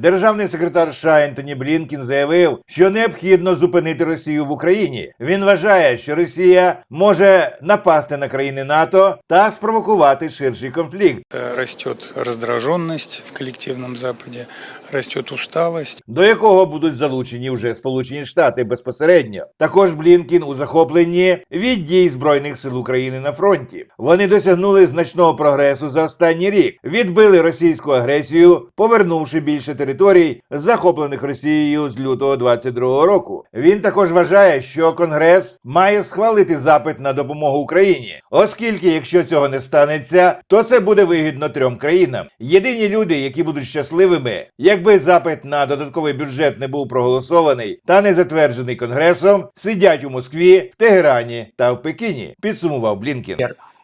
Державний секретар США Ентоні Блінкін заявив, що необхідно зупинити Росію в Україні. Він вважає, що Росія може напасти на країни НАТО та спровокувати ширший конфлікт. Росте роздраженість в колективному Западе, растет усталость. до якого будуть залучені вже Сполучені Штати безпосередньо. Також Блінкін у захопленні від дій збройних сил України на фронті. Вони досягнули значного прогресу за останній рік, відбили російську агресію, повернувши більше територій, захоплених Росією з лютого 22 року. Він також вважає, що Конгрес має схвалити запит на допомогу Україні, оскільки, якщо цього не станеться, то це буде вигідно трьом країнам. Єдині люди, які будуть щасливими, якби запит на додатковий бюджет не був проголосований та не затверджений Конгресом, сидять у Москві, в Тегерані та в Пекіні. Підсумував Блінкін.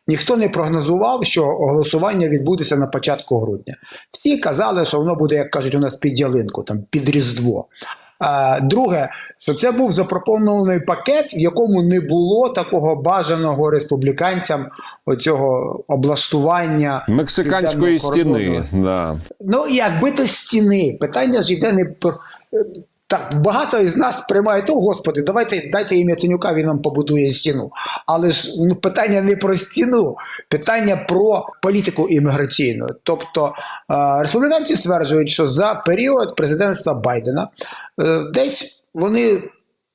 Ніхто не прогнозував, що голосування відбудеться на початку грудня. Всі казали, що воно буде, як кажуть, у нас під ялинку, там під Різдво. А, друге, що це був запропонований пакет, в якому не було такого бажаного республіканцям оцього облаштування Мексиканської стіни. Да. Ну, якби то стіни. Питання ж йде не про. Так, багато із нас сприймають, о, господи, давайте дайте ім'я Ценюка, він нам побудує стіну. Але ж ну, питання не про стіну, питання про політику імміграційну. Тобто е, республіканці стверджують, що за період президентства Байдена е, десь вони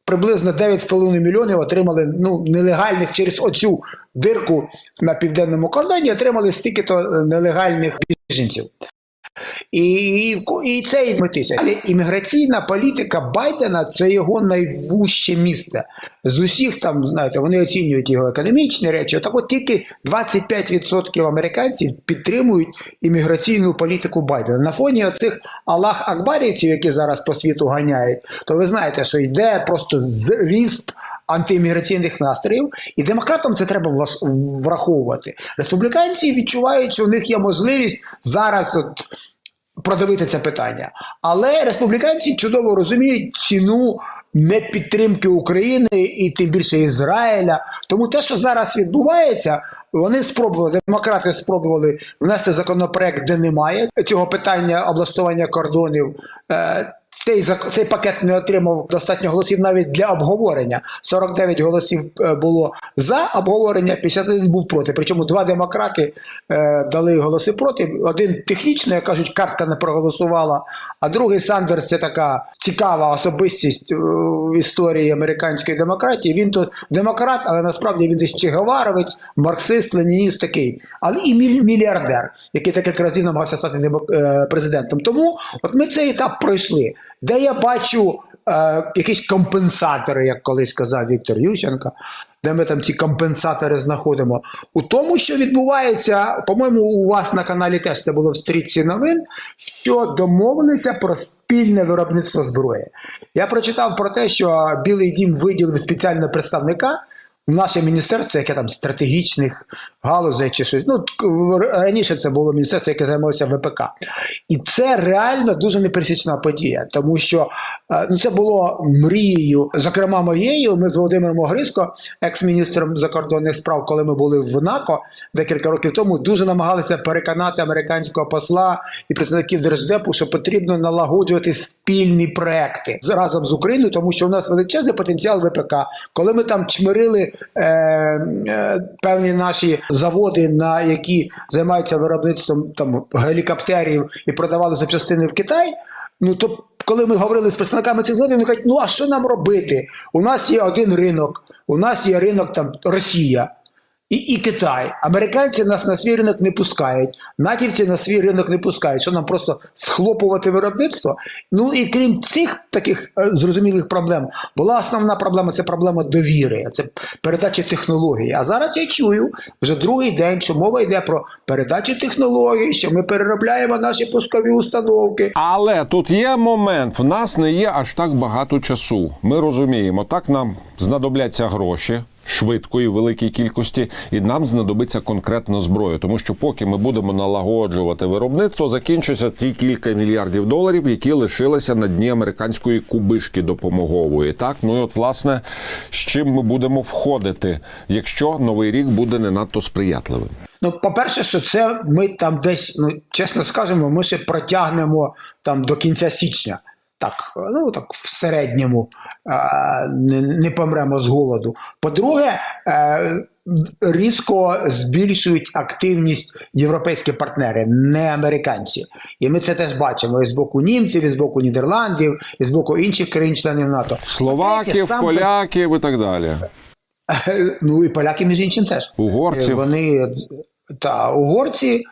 приблизно 9,5 мільйонів отримали ну, нелегальних через оцю дирку на південному кордоні, отримали стільки-то е, нелегальних біженців. І, і, це і. Але імміграційна політика Байдена це його найвужче місце. З усіх там, знаєте, вони оцінюють його економічні речі. Так от тільки 25% американців підтримують імміграційну політику Байдена. На фоні оцих Аллах Акбарівців, які зараз по світу ганяють, то ви знаєте, що йде просто зріст антиімміграційних настроїв, і демократам це треба враховувати. Республіканці відчувають, що у них є можливість зараз от продавити це питання. Але республіканці чудово розуміють ціну непідтримки України і тим більше Ізраїля. Тому те, що зараз відбувається, вони спробували, демократи спробували внести законопроект, де немає цього питання облаштування кордонів. Е, Цей цей пакет не отримав достатньо голосів навіть для обговорення. 49 голосів е, було за обговорення, 51 був проти. Причому два демократи е, дали голоси проти. Один технічно, як кажуть, картка не проголосувала. А другий Сандерс це така цікава особистість е, в історії американської демократії. Він тут демократ, але насправді він десь чегеваровець, марксист, ленініст такий, але і міль- мільярдер, який так як разів намагався стати е, президентом. Тому от ми цей етап пройшли. Де я бачу е, якісь компенсатори, як колись сказав Віктор Ющенко, де ми там ці компенсатори знаходимо. У тому, що відбувається, по-моєму, у вас на каналі теж це було в стрічці новин, що домовилися про спільне виробництво зброї. Я прочитав про те, що Білий Дім виділив спеціального представника. Наше міністерство, яке там стратегічних галузей чи щось. Ну раніше це було міністерство, яке займалося ВПК. І це реально дуже непересічна подія, тому що е, ну, це було мрією, зокрема моєю. Ми з Володимиром Огриско, екс-міністром закордонних справ, коли ми були в НАКО декілька років тому, дуже намагалися переконати американського посла і представників держдепу, що потрібно налагоджувати спільні проекти разом з Україною, тому що у нас величезний потенціал ВПК. Коли ми там чмирили певні наші заводи, на які займаються виробництвом там гелікоптерів і продавали запчастини в Китай. Ну то коли ми говорили з представниками цих заводів, вони кажуть, ну а що нам робити? У нас є один ринок, у нас є ринок там Росія. І, і Китай. Американці нас на свій ринок не пускають, натівці на свій ринок не пускають. Що нам просто схлопувати виробництво? Ну і крім цих таких е, зрозумілих проблем, була основна проблема це проблема довіри, це передача технологій. А зараз я чую вже другий день, що мова йде про передачу технологій, що ми переробляємо наші пускові установки. Але тут є момент: в нас не є аж так багато часу. Ми розуміємо, так нам знадобляться гроші. Швидко і в великій кількості, і нам знадобиться конкретна зброя, тому що поки ми будемо налагоджувати виробництво, закінчаться ті кілька мільярдів доларів, які лишилися на дні американської кубишки допомогової. Так, ну і от власне з чим ми будемо входити, якщо новий рік буде не надто сприятливим. Ну, по-перше, що це ми там десь, ну чесно скажемо, ми ще протягнемо там до кінця січня. Так, ну так в середньому не, помремо з голоду. По-друге, е, різко збільшують активність європейські партнери, не американці. І ми це теж бачимо і з боку німців, і з боку Нідерландів, і з боку інших країн-членів НАТО. Словаків, сам поляків і так далі. Ну і поляки, між іншим, теж. Угорців. Е, Вони та угорці.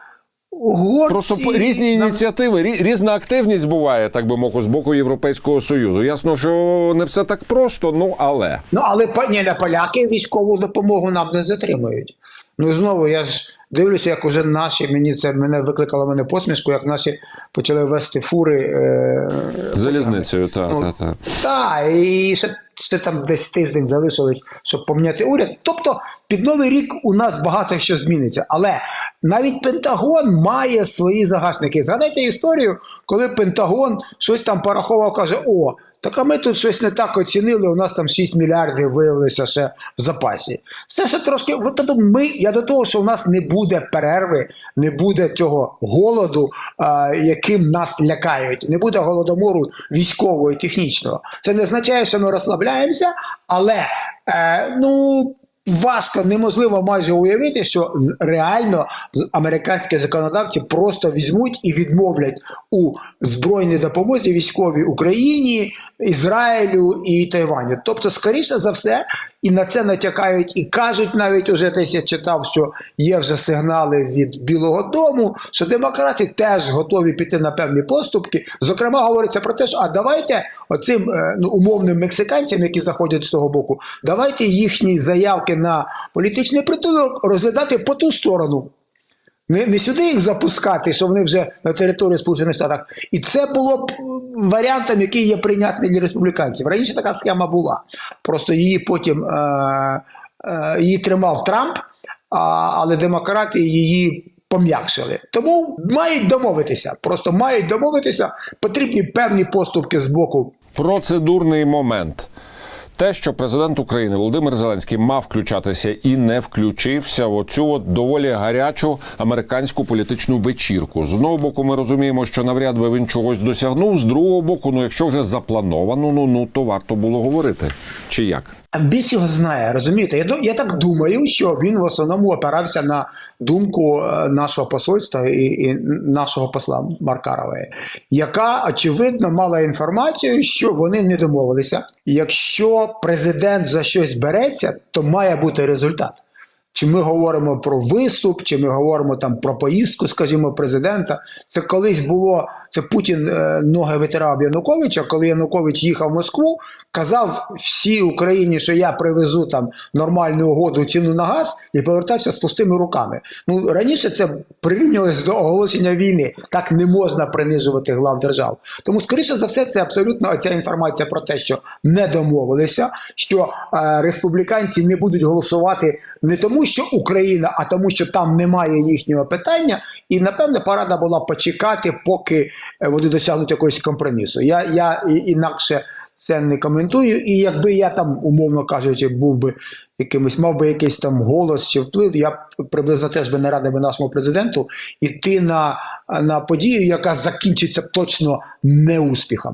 Угорці Просто різні ініціативи, різна активність буває, так би мовити, з боку Європейського Союзу. Ясно, що не все так просто, ну але. Ну, але ні, на поляки військову допомогу нам не затримують. Ну знову я ж дивлюся, як уже наші, мені це мене викликало мене посмішку, як наші почали вести фури. Е, Залізницею, так, Ну, так, так. Так, і ще, ще там десь тиждень залишилось, щоб поміняти уряд. Тобто під новий рік у нас багато що зміниться. Але навіть Пентагон має свої загашники. Згадайте історію, коли Пентагон щось там порахував, каже: О, так а ми тут щось не так оцінили, у нас там 6 мільярдів виявилося ще в запасі. Це ще трошки. От ми, я до того, що у нас не буде перерви, не буде цього голоду, а, яким нас лякають, не буде голодомору військового і технічного. Це не означає, що ми розслабляємося, але е, ну. Важко, неможливо майже уявити, що реально американські законодавці просто візьмуть і відмовлять у збройній допомозі військовій Україні, Ізраїлю і Тайваню. Тобто, скоріше за все, і на це натякають, і кажуть навіть уже десь я читав, що є вже сигнали від Білого Дому, що демократи теж готові піти на певні поступки. Зокрема, говориться про те, що а давайте оцим е, ну, умовним мексиканцям, які заходять з того боку, давайте їхні заявки на політичний притулок розглядати по ту сторону. Не, не сюди їх запускати, що вони вже на території Сполучених Штатів. І це було б варіантом, який є прийнятний для республіканців. Раніше така схема була. Просто її потім е, е, її тримав Трамп, а, але демократи її пом'якшили. Тому мають домовитися. Просто мають домовитися. Потрібні певні поступки з боку Процедурний момент. Те, що президент України Володимир Зеленський мав включатися і не включився в оцю от доволі гарячу американську політичну вечірку. З одного боку, ми розуміємо, що навряд би він чогось досягнув. З другого боку, ну якщо вже заплановано, ну ну то варто було говорити. Чи як? Біс його знає, розумієте? Я, я так думаю, що він в основному опирався на думку е, нашого посольства і, і нашого посла Маркарової, яка очевидно мала інформацію, що вони не домовилися. Якщо президент за щось береться, то має бути результат. Чи ми говоримо про виступ, чи ми говоримо там про поїздку, скажімо, президента. Це колись було це Путін е, ноги витирав Януковича, коли Янукович їхав в Москву, казав всій Україні, що я привезу там нормальну угоду ціну на газ і повертався з пустими руками. Ну раніше це прирівнювалося до оголошення війни. Так не можна принижувати глав держав. Тому, скоріше за все, це абсолютно ця інформація про те, що не домовилися, що е, республіканці не будуть голосувати не тому, що Україна, а тому, що там немає їхнього питання. І напевне порада була почекати, поки е, вони досягнуть якогось компромісу. Я, я інакше це не коментую. І якби я там, умовно кажучи, був би якимось, мав би якийсь там голос чи вплив, я приблизно теж би не радив би нашому президенту іти на, на подію, яка закінчиться точно неуспіхом.